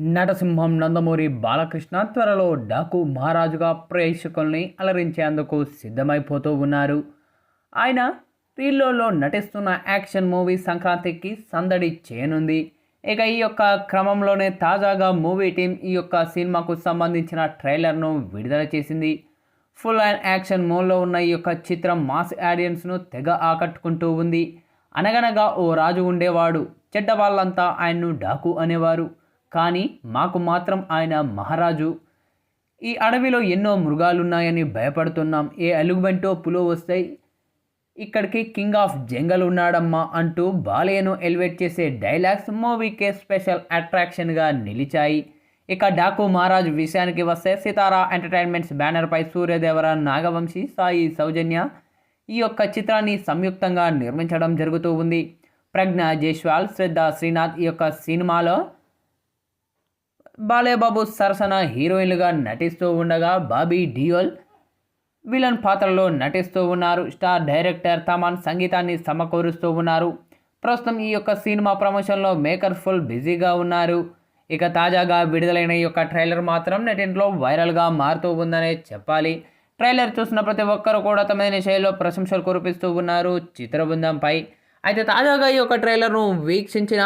నటసింహం నందమూరి బాలకృష్ణ త్వరలో డాకు మహారాజుగా ప్రేక్షకుల్ని అలరించేందుకు సిద్ధమైపోతూ ఉన్నారు. ఆయన రీల్లోలో నటిస్తున్న యాక్షన్ మూవీ సంక్రాంతికి సందడి చేయనుంది. ఇక ఈ యొక్క క్రమంలోనే తాజాగా మూవీ టీం ఈ యొక్క సినిమాకు సంబంధించిన ట్రైలర్ను విడుదల చేసింది. ఫుల్ అండ్ యాక్షన్ మోడ్లో ఉన్న ఈ యొక్క చిత్రం మాస్ ఆడియన్స్ను తెగ ఆకట్టుకుంటూ ఉంది. అనగనగా ఓ రాజు ఉండేవాడు. చెడ్డ వాళ్ళంతా ఆయన్ను డాకు అనేవారు. కానీ మాకు మాత్రం ఆయన మహారాజు. ఈ అడవిలో ఎన్నో మృగాలున్నాయని భయపడుతున్నాం. ఏ అలుగుబంటో పులో వస్తాయి ఇక్కడికి కింగ్ ఆఫ్ జంగల్ ఉన్నాడమ్మా అంటూ బాలయ్యను ఎలివేట్ చేసే డైలాగ్స్ మూవీకే స్పెషల్ అట్రాక్షన్గా నిలిచాయి. ఇక డాకు మహారాజ్ విషయానికి వస్తే సితారా ఎంటర్టైన్మెంట్స్ బ్యానర్పై సూర్యదేవర నాగవంశీ సాయి సౌజన్య ఈ యొక్క చిత్రాన్ని సంయుక్తంగా నిర్మించడం జరుగుతూ ఉంది. ప్రజ్ఞ జైశ్వాల్ శ్రద్ధ శ్రీనాథ్ ఈ యొక్క సినిమాలో బాలేబాబు సరసన హీరోయిన్లుగా నటిస్తూ ఉండగా బాబీ డియోల్ విలన్ పాత్రలో నటిస్తూ ఉన్నారు. స్టార్ డైరెక్టర్ తమన్ సంగీతాన్ని సమకూరుస్తూ ఉన్నారు. ప్రస్తుతం ఈ యొక్క సినిమా ప్రమోషన్లో మేకర్ ఫుల్ బిజీగా ఉన్నారు. ఇక తాజాగా విడుదలైన ఈ యొక్క ట్రైలర్ మాత్రం నెటింట్లో వైరల్గా మారుతూ ఉందనే చెప్పాలి. ట్రైలర్ చూసిన ప్రతి ఒక్కరు కూడా తమదైన శైలిలో ప్రశంసలు కురిపిస్తూ ఉన్నారు. చిత్రబృందంపై అయితే తాజాగా ఈ యొక్క ట్రైలర్ను వీక్షించిన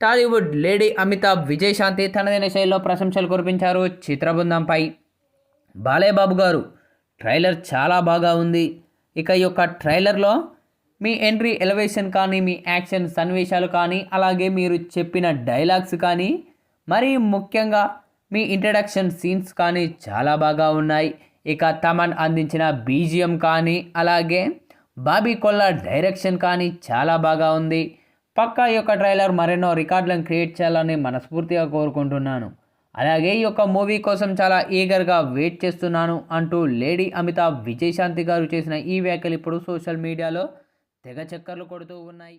టాలీవుడ్ లేడీ అమితాబ్ విజయశాంతి తనదైన శైలిలో ప్రశంసలు కురిపించారు చిత్రబృందంపై. బాలేబాబు గారు ట్రైలర్ చాలా బాగా ఉంది. ఇక ఈ యొక్క ట్రైలర్లో మీ ఎంట్రీ ఎలివేషన్ కానీ మీ యాక్షన్ సన్నివేశాలు కానీ అలాగే మీరు చెప్పిన డైలాగ్స్ కానీ మరీ ముఖ్యంగా మీ ఇంట్రడక్షన్ సీన్స్ కానీ చాలా బాగా ఉన్నాయి. ఇక తమన్ అందించిన బీజిఎం కానీ అలాగే బాబీ కొల్లా డైరెక్షన్ కానీ చాలా బాగా ఉంది. పక్కా ఈ యొక్క ట్రైలర్ మరెన్నో రికార్డులను క్రియేట్ చేయాలని మనస్ఫూర్తిగా కోరుకుంటున్నాను. అలాగే ఈ యొక్క మూవీ కోసం చాలా ఈగర్గా వెయిట్ చేస్తున్నాను అంటూ లేడీ అమితాబ్ విజయశాంతి గారు చేసిన ఈ వ్యాఖ్యలు ఇప్పుడు సోషల్ మీడియాలో తెగ చక్కర్లు కొడుతూ ఉన్నాయి.